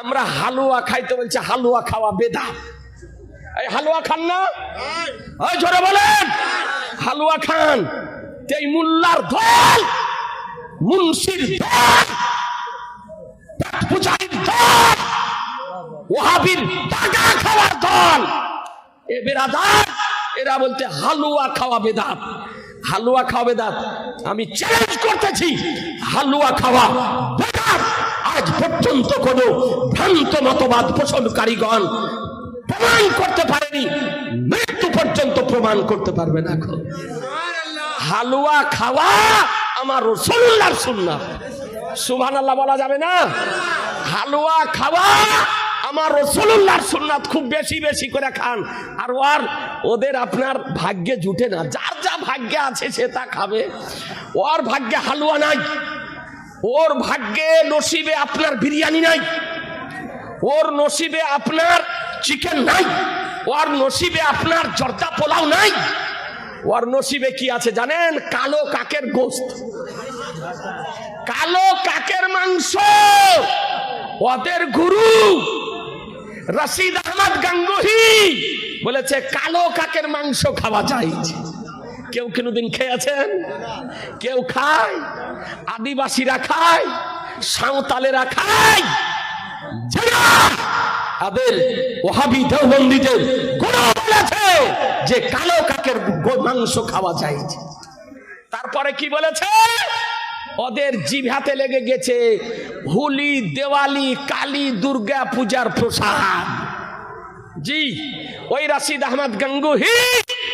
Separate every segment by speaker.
Speaker 1: আমরা হালুয়া খাইতে বলছে, হালুয়া খাওয়া বেদা। এই হালুয়া খান না? ওই জোরে বলেন। হালুয়া খান। এই মুল্লার দল, মুন্সির দল পূজারীর দল, ওহাবির টাকা খাওয়ার দল। এ বেরাদার, এরা বলতে হালুয়া খাওয়া বেদাত হালুয়া খাওয়া বেদাত আমি চ্যালেঞ্জ করতেছি, হালুয়া খাওয়া বেদাত আজ পর্যন্ত কোন ভ্রান্ত মতবাদ পোষণকারীগণ প্রমাণ করতে পারেনি। মৃত্যু পর্যন্ত প্রমাণ করতে পারবে না এখন। হালুয়া খাওয়া আমার রসুল্লার সুন্নাত সুবহান আল্লাহ বলা যাবে না? হালুয়া খাওয়া আমার রসুল্লাহর সুন্নাত খুব বেশি বেশি করে খান। আর ওর ওদের আপনার ভাগ্যে জুটে না। যার যা ভাগ্যে আছে সে তা খাবে। ওর ভাগ্যে হালুয়া নাই। ওর ভাগ্যে নসিবে আপনার বিরিয়ানি নাই। ওর নসিবে আপনার চিকেন নাই। ওর নসিবে আপনার জর্দা পোলাও নাই। ওর নসিবে কি আছে জানেন? কালো কাকের গোস্ত। কালো কাকের মাংস। ওদের গুরু রশিদ আহমদ গাঙ্গুহি বলেছে, কালো কাকের মাংস খাওয়া যায়। কেউ কোনোদিন খেয়েছেন? কেউ খায়? আদিবাসীরা খায়? সাঁওতালেরা খায়? বলেছে যে কালো কাকের মাংস খাওয়া যায় তারপরে কি বলেছে? ওদের জিভাতে লেগে গেছে হোলি, দেওয়ালি, কালী, দুর্গা পূজার প্রসাদ। জি, ওই রাশিদ আহমদ গঙ্গুহি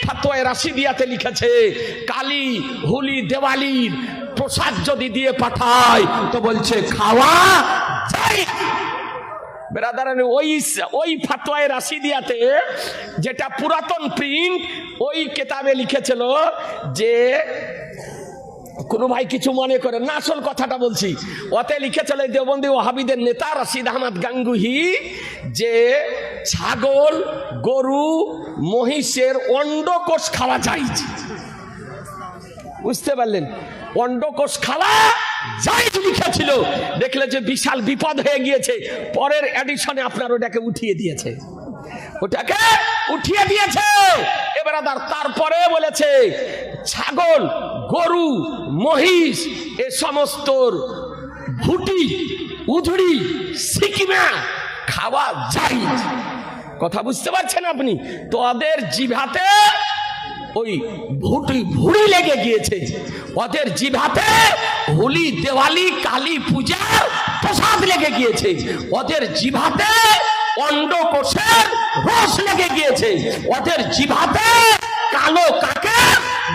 Speaker 1: ফাতোয় রাশিদিয়াতে লিখেছে, কালী, হোলি দেওয়ালির প্রসাদ যদি দিয়ে পাঠায়, তো বলছে, খাওয়া যায় বেরাদারানি ওই ওই ফাতোয়ায় রাশিদিয়াতে যেটা পুরাতন প্রিন্ট, ওই কেতাবে লিখেছিল যে, কোনো ভাই কিছু মনে করে না, আসল কথাটা বলছি। ওতে লিখেছিল, এই দেওবন্দি ওহাবিদের নেতা রশিদ আহমদ গাঙ্গুহি যে ছাগল, গরু, মহিষের অন্ডকোষ খাওয়া যায়। বুঝতে পারলেন? অন্ডকোষ খাওয়া যাই লিখেছিল। দেখলে যে বিশাল বিপদ হয়ে গিয়েছে। পরের এডিশনে আপনার ওটাকে উঠিয়ে দিয়েছে। ওটাকে উঠিয়ে দিয়েছে। এবার আবার তারপরে বলেছে, ছাগল, গরু, মহিষ, এ সমস্ত ভুটি, উধড়ি, সিকিমা খাওয়া যায়। কথা বুঝতে পারছেন আপনি? তোদের জিভাতে ওই ভুটি ভুড়ি লেগে গিয়েছে। ওদের জিভাতে হোলি, দেওয়ালি, কালী পূজার প্রসাদ লেগে গিয়েছে। ওদের জিভাতে অন্ডকোষের রস লেগে গিয়েছে। ওদের জিভাতে কালো কাকের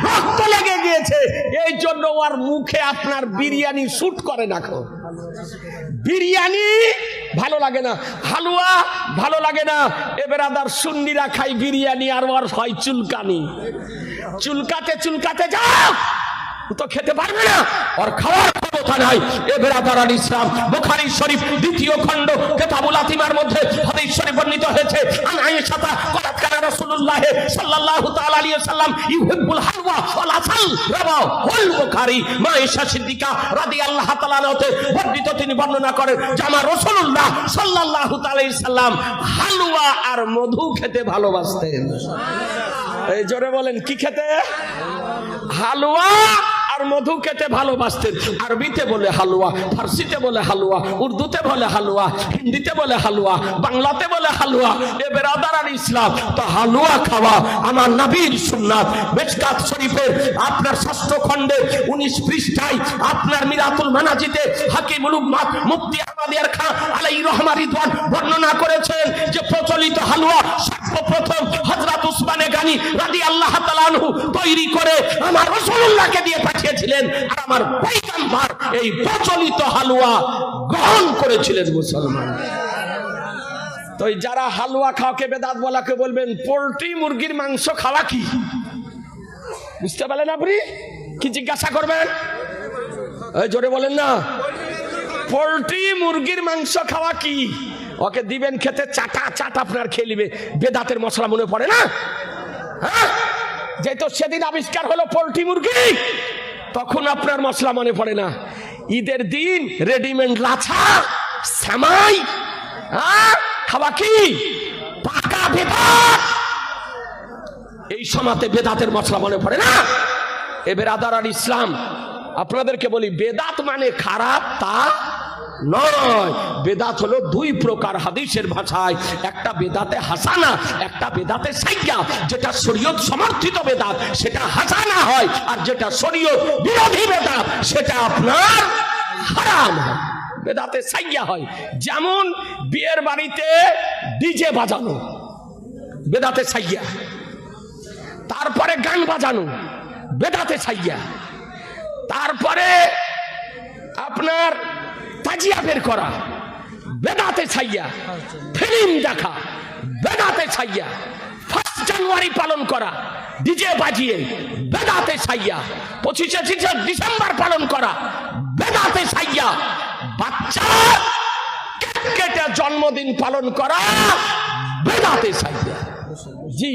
Speaker 1: রক্ত লেগে গিয়েছে। এই জন্য ওর মুখে আপনার বিরিয়ানি শুট করে না খো বিরিয়ানি ভালো লাগে না, হালুয়া ভালো লাগে না। এবার আদার সুন্নিরা খাই বিরিয়ানি আর ওর হয় চুলকানি। চুলকাতে চুলকাতে ও তো খেতে পারবে না। আর খাওয়ার ক্ষমতা নাই। এ বেরাদার আল ইসলাম, বুখারী শরীফ, দ্বিতীয় খণ্ড, কেতাবুল আতিমার মধ্যে হাদিস শরীফ বর্ণিত হয়েছে, আন আয়েশাতা ক্বালাত কানা রাসূলুল্লাহ সাল্লাল্লাহু তাআলা আলাইহি ওয়াসাল্লাম ইউহিব্বুল হালওয়া ওয়াল আসাল। রাওয়াহুল বুখারী। মা আয়েশা সিদ্দিকা রাদিয়াল্লাহু তাআলা আনহাতে বর্ণিত, তিনি বর্ণনা করেন, যে আমার রাসূলুল্লাহ সাল্লাল্লাহু তাআলা আলাইহি সাল্লাম হালুয়া আর মধু খেতে ভালোবাসতেন। এই জোরে বলেন, কি খেতে? হালুয়া আর মধু খেতে ভালোবাসতেন। আরবিতে বলে হালুয়া, ফার্সিতে বলে হালুয়া, উর্দুতে বলে হালুয়া, হিন্দিতে বলে হালুয়া, বাংলাতে বলে হালুয়া। এ বেরাদার আর ইসলাম, তো হালুয়া খাওয়া আমার নবীর সুন্নাত। বেশকাত শরীফের আপনার ষষ্ঠ খণ্ডে উনিশ পৃষ্ঠায় আপনার মিরাতুল মানাজিতে হাকিমুল মুফতি আহমদিয়ার খান আলাই রহমান রিদওয়ান বর্ণনা করেছেন যে প্রচলিত হালুয়া সর্বপ্রথম হযরত উসমানে গানি রাদিয়াল্লাহু তাআলা আনহু তৈরি করে আমার রাসূলুল্লাহকে দিয়ে পাঠিয়েছিলেন আর আমার পয়গম্বর এই প্রচলিত হালুয়া গ্রহণ করেছিলেন মুসলমান। তো যারা হালুয়া খাওয়াকে বেদাত বলাকে বলবেন, পোল্ট্রি মুরগির মাংস খাওয়া কি? বুঝতে পারলেন আপনি? কি জিজ্ঞাসা করবেন? জোরে বলেন না। পোল্ট্রি মুরগির মাংস খাওয়া কি? ওকে দিবেন খেতে, চাটা, চাট আপনার খেয়ে নিবে। বেদাতের মশলা মনে পড়ে না? হ্যাঁ? যেহেতু সেদিন আবিষ্কার হলো পোল্ট্রি মুরগি তখন আপনার মশলা মনে পড়ে না। ঈদের দিন রেডিমেড লাছা, শ্যামাই হ্যাঁ? খাওয়া কি? পাকা বেদাত এই সমাতে বেদাতের মশলা মনে পড়ে না? এ বেরাদার ইসলাম, আপনাদেরকে বলি বেদাত মানে খারাপ, তা নয়। বেদাত হলো দুই প্রকার হাদিসের ভাষায়। একটা বেদাতে হাসানা, একটা বেদাতে সাইয়া, যেটা শরীয়ত সমর্থিত বেদাত, সেটা হাসানা হয়, আর যেটা শরীয়ত বিরোধী বেদাত, সেটা আপনার হারাম বেদাতে সাইয়া হয়। যেমন বিয়ের বাড়িতে ডিজে বাজানো, বেদাতে সাইয়া। তারপরে গান বাজানো, বেদাতে সাইয়া। তারপরে আপনার তাজিয়া বের করা, বেদাতে ছাইয়া, ফিল্ম দেখা, বেদাতে ছাইয়া ফার্স্ট জানুয়ারি পালন করা ডিজে বাজিয়ে বেদাতে ছাইয়া, পঁচিশে ডিসেম্বর পালন করা, বেদাতে ছাইয়া, বাচ্চা কেটে জন্মদিন পালন করা, বেদাতে ছাইয়া। জি,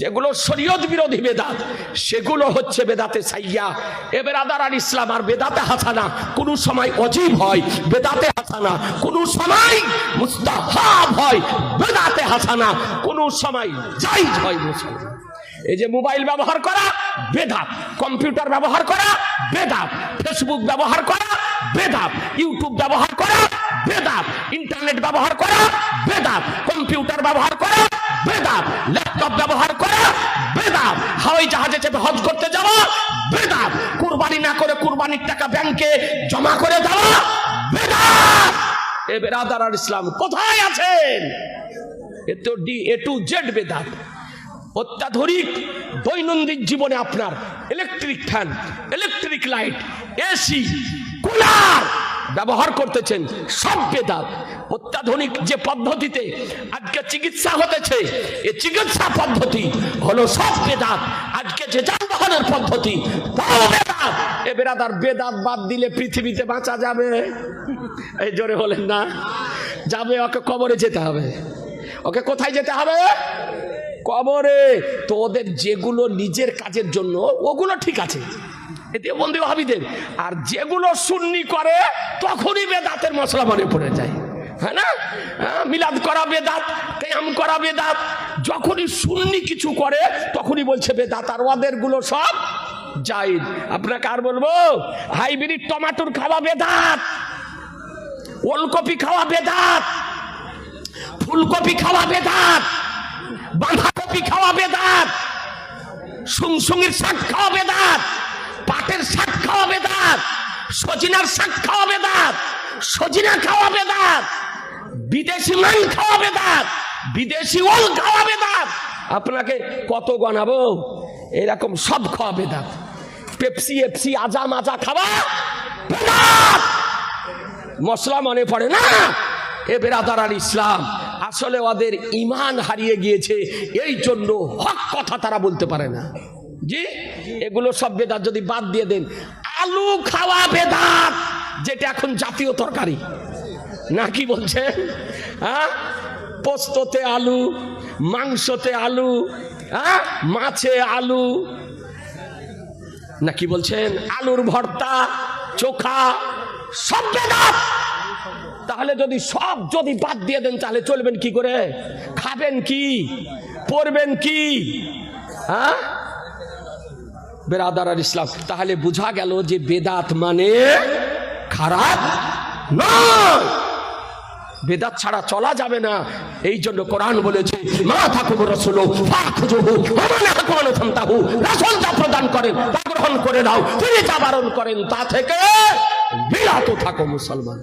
Speaker 1: যেগুলো শরীয়ত বিরোধী বেদাত, সেগুলো হচ্ছে বেদাতে সাইয়া। এ বেরাদার আর ইসলাম, আর বেদাতে হাসানা কোন সময় অজীব হয়, বেদাতে হাসানা কোন সময় মুস্তাহাব হয়, বেদাতে হাসানা কোন সময় জাইজ হয় মুসলমান। এই যে মোবাইল ব্যবহার করা, বেদাত। কম্পিউটার ব্যবহার করা, বেদাত। ফেসবুক ব্যবহার করা, বেদাত। ইউটিউব ব্যবহার করা, বেদাত। ইন্টারনেট ব্যবহার করা, বেদাত। কম্পিউটার ব্যবহার করা বেদাত। ল্যাপটপ ব্যবহার করা বেদাত। হাওয়াই জাহাজে চেপে হজ করতে যাওয়া বেদাত। কুরবানি না করে কুরবানির টাকা ব্যাংকে জমা করে দেওয়া বেদাত। এ বেরাদার আর ইসলাম কোথায় আছেন? এ তো ডি, এ টু জেড বেদাত। অত্যাধুনিক দৈনন্দিন জীবনে আপনার electric fan electric light AC cooler ব্যবহার করতেছেন, সব বেদাত। অত্যাধুনিক যে পদ্ধতিতে আজকে চিকিৎসা হতেছে, এ চিকিৎসা পদ্ধতি হলো সব বেদাত। আজকে যে যানবাহনের পদ্ধতি, তাও বেদাত। এ বেরাদার, বেদাত বাদ দিলে পৃথিবীতে বাঁচা যাবে। এই জোরে বলেন না। যাবে, ওকে কবরে যেতে হবে। ওকে কোথায় যেতে হবে? কবরে। তো ওদের যেগুলো নিজের কাজের জন্য, ওগুলো ঠিক আছে। এতে বন্ধু ভাবিদের আর যেগুলো সুন্নি করে তখনই বেদাতের মশলা মনে পড়ে যায়। হ্যাঁ না? হ্যাঁ, মিলাদ করা বেদাত কেয়াম করা বেদাত যখনই সুন্নি কিছু করে তখনই বলছে বেদাত আর ওদেরগুলো সব জাইদ। আপনাকে আর বলব হাইব্রিড টমাটোর খাওয়া বেদাত ওলকপি খাওয়া বেদাত ফুলকপি খাওয়া বেদাত বাঁধাকপি খাওয়া বেদাত সুংসুঙির শাক খাওয়া বেদাত পাটের শাক খাওয়া বেদাত, সজিনার শাক খাওয়া বেদাত, সজিনা খাওয়া বেদাত, বিদেশি মাং খাওয়া বেদাত, বিদেশি ওল খাওয়া বেদাত। আপনাকে কত গনাবো এরকম সব খাওয়া বেদাত। পেপসি, এপসি, আজা মাজা খাওয়া বেদাত। মশলা মনে পড়ে না? এ বেরাদার ইসলাম, আসলে ওদের ইমান হারিয়ে গিয়েছে এই জন্য হক কথা তারা বলতে পারে না। জি? এগুলো সব বেদাত যদি বাদ দিয়ে দেন। আলু খাওয়া বেদাত, যেটা এখন জাতীয় তরকারি। না কি বলছেন? হ্যাঁ? পোস্ততে আলু, মাংসতে আলু হ্যাঁ? মাছে আলু। না কি বলছেন? আলুর ভর্তা, চোখা, সব বেদাত। তাহলে যদি সব যদি বাদ দিয়ে দেন, তাহলে চলবেন কি করে? খাবেন কি? পড়বেন কি? হ্যাঁ? বেরাদার আর ইসলাম, তাহলে বোঝা গেল যে বেদাত মানে খারাপ নয়। বেদাত ছাড়া চলা যাবে না। এই জন্য কোরআন বলেছে, মা থাকুব রসুল প্রদান করেন, তা গ্রহণ করে দাও তিনি যা বারণ করেন, তা থেকে বিরত থাকো মুসলমান।